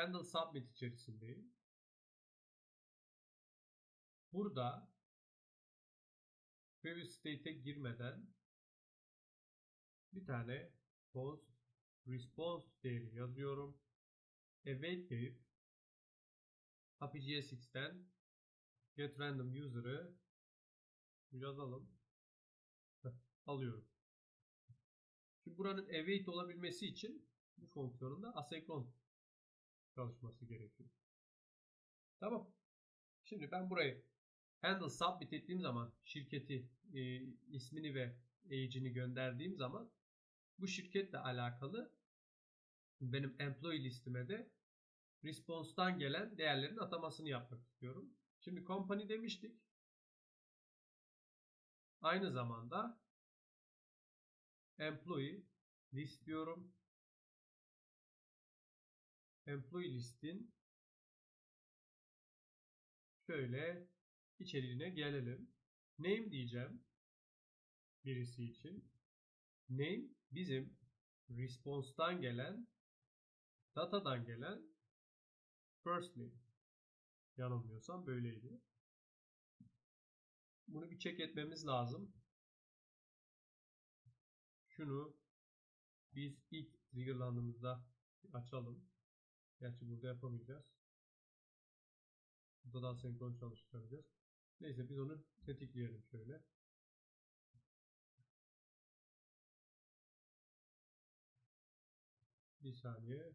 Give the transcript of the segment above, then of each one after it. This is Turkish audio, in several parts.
Handle Submit içerisindeyim. Burada previous state'e girmeden bir tane post response değeri yazıyorum. Await deyip APGSX'ten get random user'ı yazalım. Alıyorum. Şimdi buranın await olabilmesi için bu fonksiyonun da asenkron çalışması gerekiyor. Tamam. Şimdi ben burayı handle submit ettiğim zaman şirketi e, ismini ve age'ini gönderdiğim zaman bu şirketle alakalı benim employee listime de response'tan gelen değerlerin atamasını yapmak istiyorum. Şimdi company demiştik. Aynı zamanda employee list diyorum. Employee listin şöyle içeriğine gelelim. Name diyeceğim birisi için. Name bizim response'tan gelen datadan gelen first name. Yanılmıyorsam böyleydi. Bunu bir check etmemiz lazım. Şunu biz ilk triggerlandığımızda açalım. Gerçi burada yapamayacağız. Burada da senkron çalıştıracağız. Neyse biz onu tetikleyelim şöyle. Bir saniye.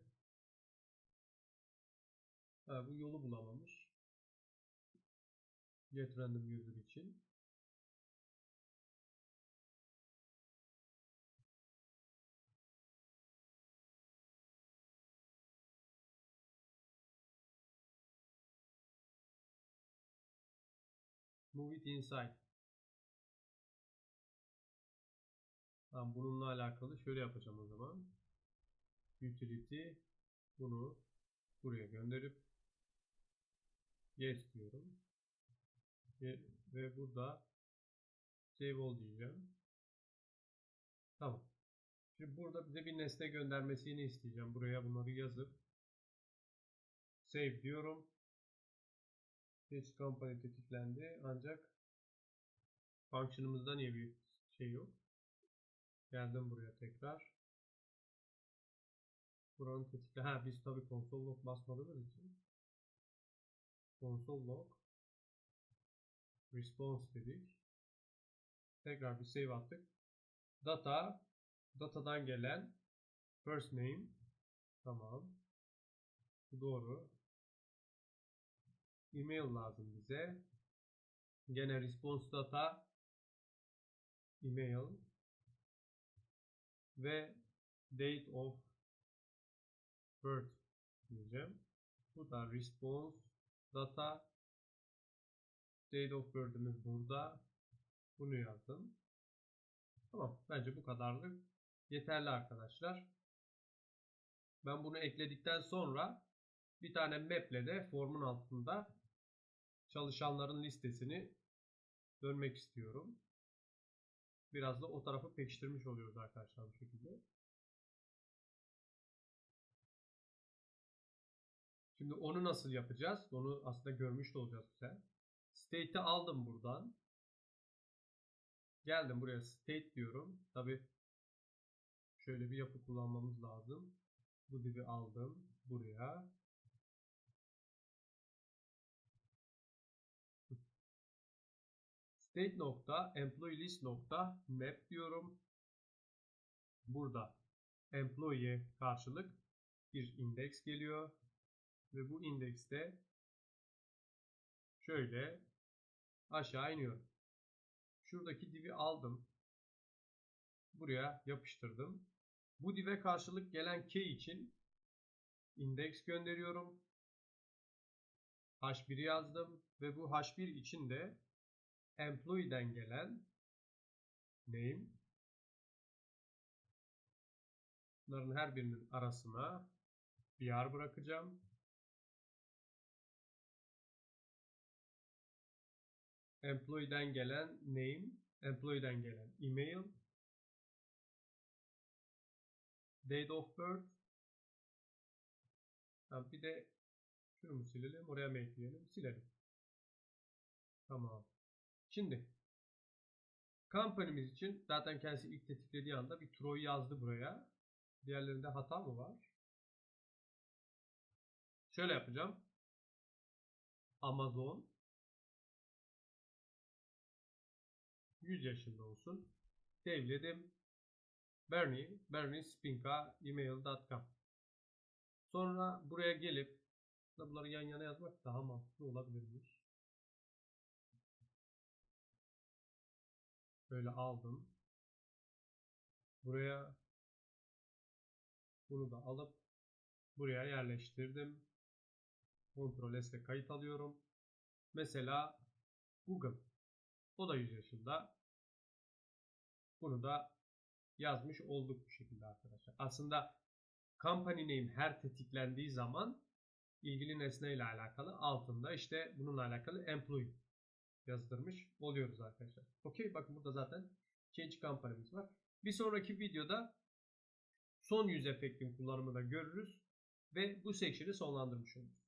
Ha, bu yolu bulamamış. Get random user için. Move it inside. Tamam, bununla alakalı şöyle yapacağım o zaman. Utility bunu buraya gönderip yes diyorum. Ve, ve burada save all diyeceğim. Tamam. Şimdi burada bize bir nesne göndermesini isteyeceğim. Buraya bunları yazıp save diyorum. Fetch company tetiklendi. Ancak function'ımızda niye bir şey yok? Geldim buraya tekrar. Buranın tetikle. Ha biz tabi console log basmadığımız için console log response dedik. Tekrar bir save attık. Data datadan gelen first name tamam. Bu doğru. Email lazım bize. Gene response data email ve date of birth diyeceğim. Bu da response data date of birth'imiz burada. Bunu yazdım. Tamam. Bence bu kadarlık yeterli arkadaşlar. Ben bunu ekledikten sonra bir tane map ile de formun altında çalışanların listesini dönmek istiyorum. Biraz da o tarafı pekiştirmiş oluyoruz arkadaşlar bu şekilde. Şimdi onu nasıl yapacağız? Onu aslında görmüş de olacağız size. State'i aldım buradan. Geldim buraya state diyorum. Tabi şöyle bir yapı kullanmamız lazım. Bu divi aldım buraya. State nokta employee nokta map diyorum. Burada employee karşılık bir indeks geliyor. Ve bu indekste şöyle aşağı iniyorum. Şuradaki divi aldım. Buraya yapıştırdım. Bu dive karşılık gelen key için indeks gönderiyorum. H1 yazdım ve bu H1 için de employee'den gelen name bunların her birinin arasına bir yer bırakacağım. Employee'den gelen name, employee'den gelen email, date of birth Tamam, bir de şunu mu silelim? Oraya mı ekleyelim? Silelim. Tamam. Şimdi company'miz için zaten kendisi ilk tetiklediği anda bir Troy yazdı buraya. Diğerlerinde hata mı var? Şöyle yapacağım. Amazon 100 yaşında olsun. Devledim Bernie, Bernie Spinka email.com Sonra buraya gelip bunları yan yana yazmak daha mantıklı olabilirmiş. Böyle aldım. Buraya bunu da alıp buraya yerleştirdim. Ctrl S ile kayıt alıyorum. Mesela Google. O da 100 yaşında. Bunu da yazmış olduk bu şekilde arkadaşlar. Aslında company name her tetiklendiği zaman ilgili nesne ile alakalı altında işte bununla alakalı employee yazdırmış oluyoruz arkadaşlar. Okey bakın burada zaten change company'miz var. Bir sonraki videoda son yüz efektin kullanımını da görürüz ve bu section'ı sonlandırmış oluruz.